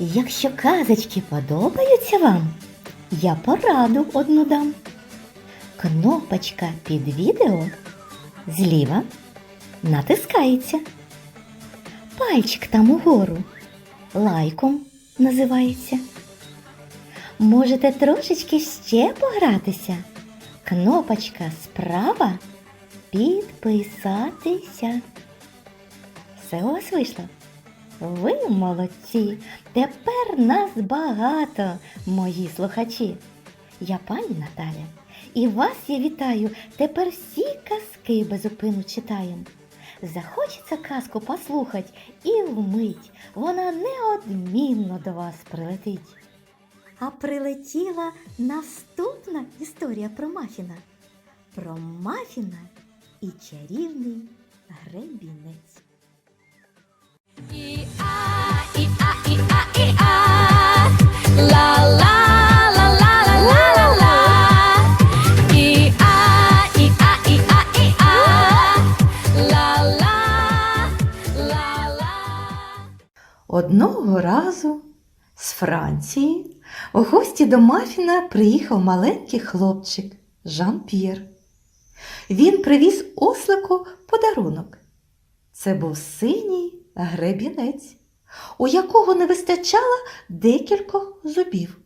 Якщо казочки подобаються вам, я пораду одну дам. Кнопочка під відео зліва натискається. Пальчик там угору лайком називається. Можете трошечки ще погратися. Кнопочка справа підписатися. Все у вас вийшло? Ви молодці! Тепер нас багато, мої слухачі. Я пані Наталя, і вас я вітаю. Тепер всі казки безупину читаємо. Захочеться казку послухать і вмить, вона неодмінно до вас прилетить. А прилетіла наступна історія про мафіна. Про мафіна і чарівний гребінець. І а, і а, і а, і а, ла ла Одного разу з Франції у гості до Мафіна приїхав маленький хлопчик Жан-П'єр. Він привіз ослику подарунок. Це був синій гребінець, у якого не вистачало декількох зубів.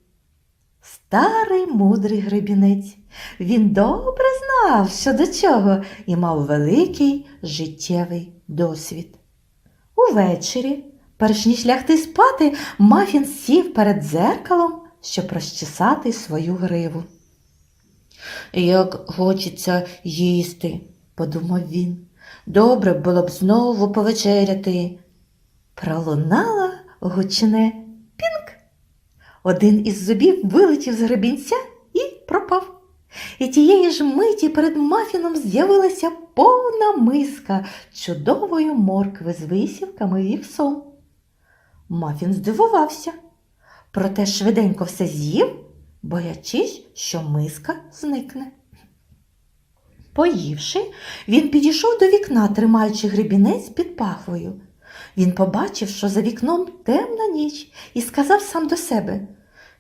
Старий мудрий гребінець. Він добре знав, що до чого, і мав великий життєвий досвід. Увечері, перш ніж лягти спати, Мафін сів перед дзеркалом, щоб розчесати свою гриву. Як хочеться їсти, подумав він. Добре було б знову повечеряти. Пролунала гучне пінк. Один із зубів вилетів з гребінця і пропав. І тієї ж миті перед мафіном з'явилася повна миска чудової моркви з висівками і вівсом. Мафін здивувався, проте швиденько все з'їв, боячись, що миска зникне. Поївши, він підійшов до вікна, тримаючи гребінець під пахвою. Він побачив, що за вікном темна ніч, і сказав сам до себе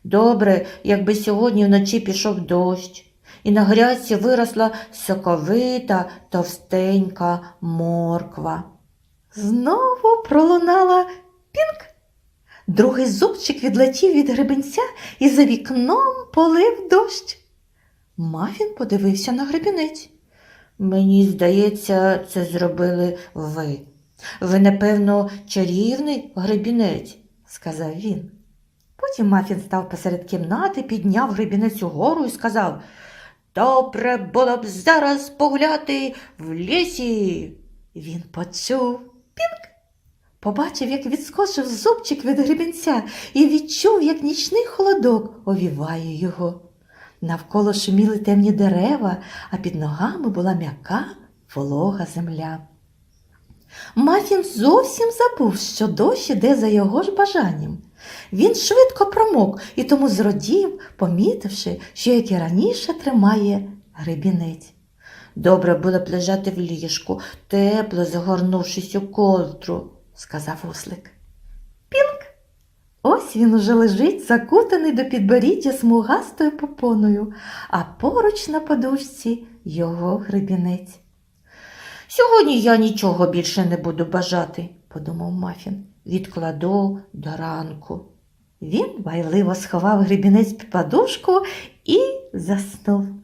Добре, якби сьогодні вночі пішов дощ, і на грядці виросла соковита, товстенька морква. Знову пролунала пінк. Другий зубчик відлетів від гребенця і за вікном полив дощ. Мафін подивився на гребінець. Мені здається, це зробили ви. Ви, напевно, чарівний гребінець, сказав він. Потім Мафін став посеред кімнати, підняв гребінець угору і сказав Добре було б зараз погуляти в лісі. Він почув. Побачив, як відскочив зубчик від гребінця і відчув, як нічний холодок овіває його. Навколо шуміли темні дерева, а під ногами була м'яка волога земля. Мафін зовсім забув, що дощ іде за його ж бажанням. Він швидко промок і тому зрадів, помітивши, що як і раніше тримає гребінець. Добре було б лежати в ліжку, тепло загорнувшись у ковдру, сказав ослик. Пінк! Ось він уже лежить, закутаний до підборіддя смугастою попоною, а поруч на подушці його гребінець. Сьогодні я нічого більше не буду бажати, подумав Мафін. Відкладу до ранку. Він байливо сховав гребінець під подушку і заснув.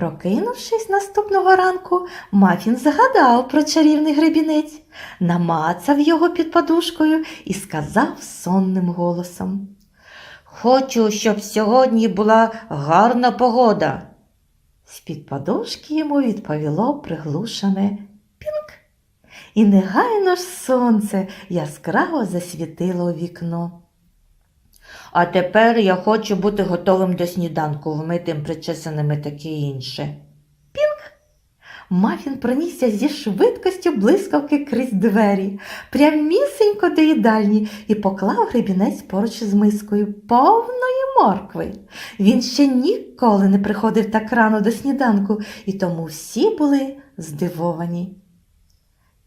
Прокинувшись наступного ранку, Мафін згадав про чарівний гребінець, намацав його під подушкою і сказав сонним голосом Хочу, щоб сьогодні була гарна погода. З-під подушки йому відповіло приглушене пінк. І негайно ж сонце яскраво засвітило вікно. А тепер я хочу бути готовим до сніданку, вмитим, причесаним і таке інше. Пінк. Мафін пронісся зі швидкістю блискавки крізь двері, прямісінько до їдальні і поклав гребінець поруч із мискою повної моркви. Він ще ніколи не приходив так рано до сніданку, і тому всі були здивовані.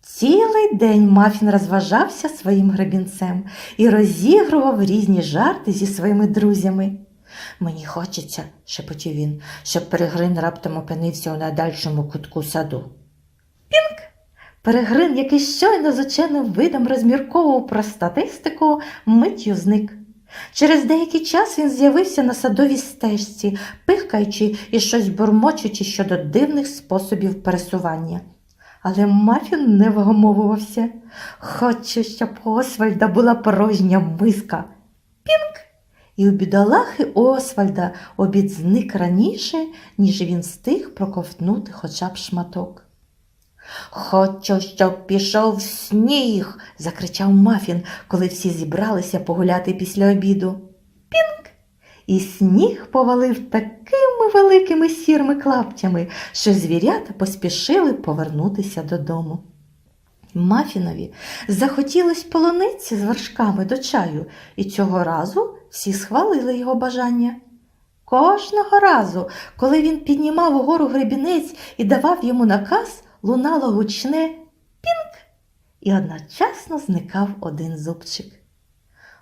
Цілий день Мафін розважався своїм гребінцем і розігрував різні жарти зі своїми друзями. Мені хочеться, шепотів він, щоб перегрин раптом опинився у найдальшому кутку саду. Пінк! Перегрин, який щойно з ученим видом розмірковував про статистику, миттю зник. Через деякий час він з'явився на садовій стежці, пихкаючи і щось бурмочучи щодо дивних способів пересування. Але Мафін не вгамовувався. Хочу, щоб у Освальда була порожня миска. Пінк! І у бідолахи Освальда обід зник раніше, ніж він встиг проковтнути хоча б шматок. Хочу, щоб пішов сніг, закричав Мафін, коли всі зібралися погуляти після обіду. Пінк! І сніг повалив такими великими сірими клаптями, що звірята поспішили повернутися додому. Мафінові захотілось полуниці з вершками до чаю, і цього разу всі схвалили його бажання. Кожного разу, коли він піднімав угору гребінець і давав йому наказ, лунало гучне пінк, і одночасно зникав один зубчик.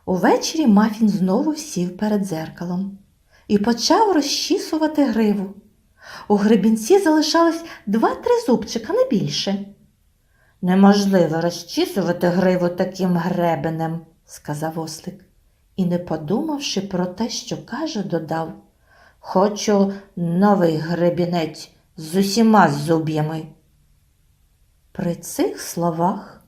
Увечері Мафін знову сів перед дзеркалом і почав розчісувати гриву. У гребінці залишалось два-три зубчика, не більше. Неможливо розчісувати гриву таким гребенем, сказав ослик. І, не подумавши про те, що каже, додав Хочу новий гребінець з усіма зуб'ями. При цих словах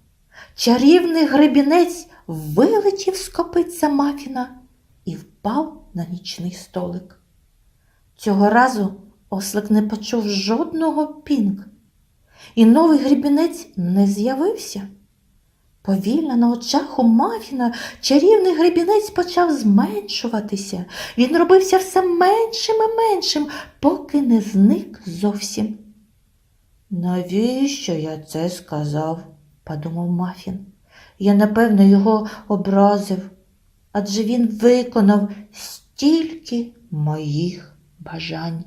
чарівний гребінець вилетів з копиця Мафіна і впав на нічний столик. Цього разу ослик не почув жодного пінг, і новий гребінець не з'явився. Повільно на очах у Мафіна чарівний гребінець почав зменшуватися. Він робився все меншим і меншим, поки не зник зовсім. Навіщо я це сказав? подумав Мафін. Я, напевно, його образив, адже він виконав стільки моїх бажань.